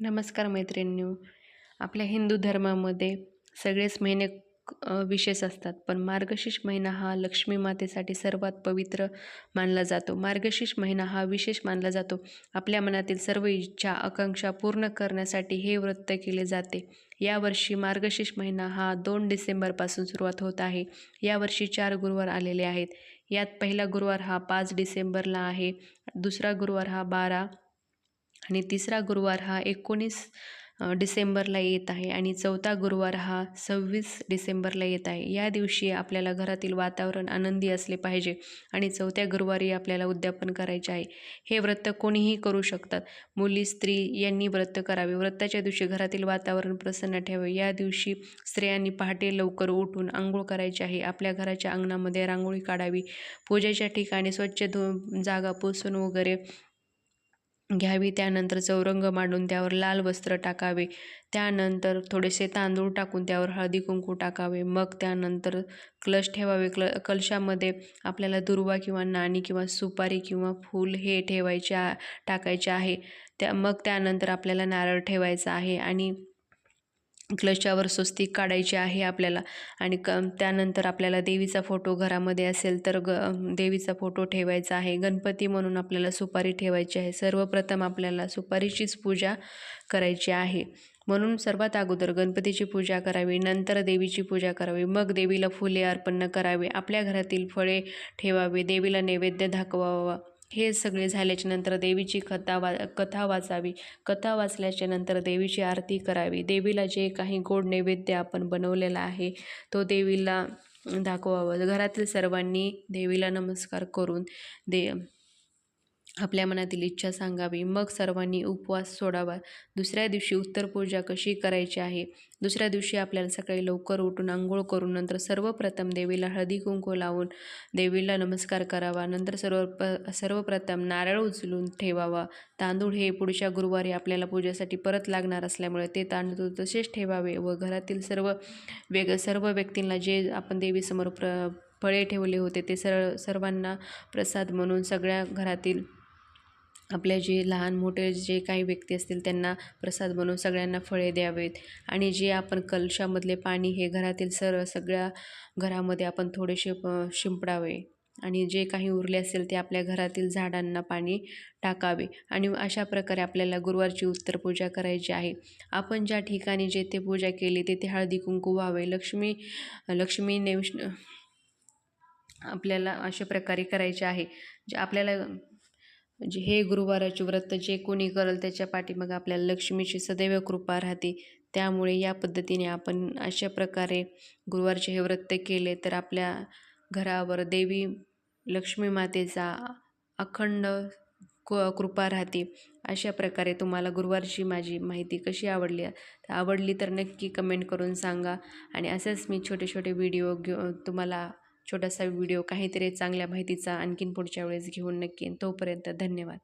नमस्कार मैत्रिणींनो. आपल्या हिंदू धर्मामध्ये सगळेच महिने विशेष असतात. पण मार्गशीर्ष महिना हा लक्ष्मी मातेसाठी सर्वात पवित्र मानला जातो. मार्गशीर्ष महिना हा विशेष मानला जातो. आपल्या मनातील सर्व इच्छा आकांक्षा पूर्ण करण्यासाठी हे व्रत केले जाते. यावर्षी मार्गशीर्ष महिना हा दोन डिसेंबरपासून सुरुवात होत आहे. यावर्षी चार गुरुवार आलेले आहेत. यात पहिला गुरुवार हा पाच डिसेंबरला आहे. दुसरा गुरुवार हा बारा आणि तिसरा गुरुवार हा एकोणीस डिसेंबरला येत आहे आणि चौथा गुरुवार हा सव्वीस डिसेंबरला येत आहे. या दिवशी आपल्याला घरातील वातावरण आनंदी असले पाहिजे आणि चौथ्या गुरुवारी आपल्याला उद्यापन करायचे आहे. हे व्रत कोणीही करू शकतात. मुली स्त्री यांनी व्रत करावे. व्रताच्या दिवशी घरातील वातावरण प्रसन्न ठेवावे. या दिवशी स्त्रियांनी पहाटे लवकर उठून आंघोळ करायची आहे. आपल्या घराच्या अंगणामध्ये रांगोळी काढावी. पूजेच्या ठिकाणी स्वच्छ धु जागा पुसून वगैरे घ्यावी. त्यानंतर चौरंग मांडून त्यावर लाल वस्त्र टाकावे. त्यानंतर थोडेसे तांदूळ टाकून त्यावर हळदी कुंकू टाकावे. मग त्यानंतर कलश ठेवावे. क्ल कलशामध्ये आपल्याला दुर्वा किंवा नाणी किंवा सुपारी किंवा फूल हे ठेवायचे आ- टाकायचे आहे. त्या मग त्यानंतर आपल्याला नारळ ठेवायचा आहे आणि क्लशावर स्वस्तिक काढायची आहे आपल्याला. आणि क त्यानंतर आपल्याला देवीचा फोटो घरामध्ये असेल तर ग देवीचा फोटो ठेवायचा आहे. गणपती म्हणून आपल्याला सुपारी ठेवायची आहे. सर्वप्रथम आपल्याला सुपारीचीच पूजा करायची आहे. म्हणून सर्वात अगोदर गणपतीची पूजा करावी नंतर देवीची पूजा करावी मग देवीला फुले अर्पण करावे आपल्या घरातील फळे ठेवावे देवीला नैवेद्य दाखवावा हे सगळे झाल्याच्यानंतर देवीची कथा वा कथा वाचावी. कथा वाचल्याच्या नंतर देवीची आरती करावी. देवीला जे काही गोड नैवेद्य आपण बनवलेला आहे तो देवीला दाखवावं. घरातील सर्वांनी देवीला नमस्कार करून दे आपल्या मनातील इच्छा सांगावी. मग सर्वांनी उपवास सोडावा. दुसऱ्या दिवशी उत्तर पूजा कशी करायची आहे? दुसऱ्या दिवशी आपल्याला सकाळी लवकर उठून आंघोळ करून नंतर सर्वप्रथम देवीला हळदी कुंकू लावून देवीला नमस्कार करावा. नंतर सर्व प सर्वप्रथम नारळ उचलून ठेवावा. तांदूळ हे पुढच्या गुरुवारी आपल्याला पूजेसाठी परत लागणार असल्यामुळे ते तांदूळ तसेच ठेवावे व घरातील सर्व वेग सर्व व्यक्तींना जे आपण देवीसमोर प्र फळे ठेवले होते ते सर्व सर्वांना प्रसाद म्हणून सगळ्या घरातील आपले जे लहान मोठे जे काही व्यक्ती असतील त्यांना प्रसाद बनवून सगळ्यांना फळे द्यावेत. आणि जे आपण कलशामधले पाणी हे घरातील सर्व सगळ्या घरामध्ये आपण थोडेसे शिंपडावे. आणि जे काही उरले असेल ते आपल्या घरातील झाडांना पाणी टाकावे. आणि अशा प्रकारे आपल्याला गुरुवारची उत्तर पूजा करायची आहे. आपण ज्या ठिकाणी जेथे पूजा केली तेथे हळदी कुंकू व्हावे. लक्ष्मी लक्ष्मी नेवश आपल्याला अशा प्रकारे करायचे आहे. जे आपल्याला म्हणजे हे गुरुवाराचे व्रत जे कोणी करल त्याच्या पाठीमागं आपल्याला लक्ष्मीची सदैव कृपा राहते. त्यामुळे या पद्धतीने आपण अशा प्रकारे गुरुवारचे हे व्रत केले तर आपल्या घरावर देवी लक्ष्मी मातेचा अखंड क कृपा राहते. अशा प्रकारे तुम्हाला गुरुवारची माझी माहिती कशी आवडली आवडली तर नक्की कमेंट करून सांगा. आणि असंच मी छोटे छोटे व्हिडिओ घेऊ तुम्हाला छोटासा व्हिडिओ काहीतरी चांगल्या माहितीचा आणखीन पुढच्या वेळेस घेऊन नक्की तोपर्यंत धन्यवाद.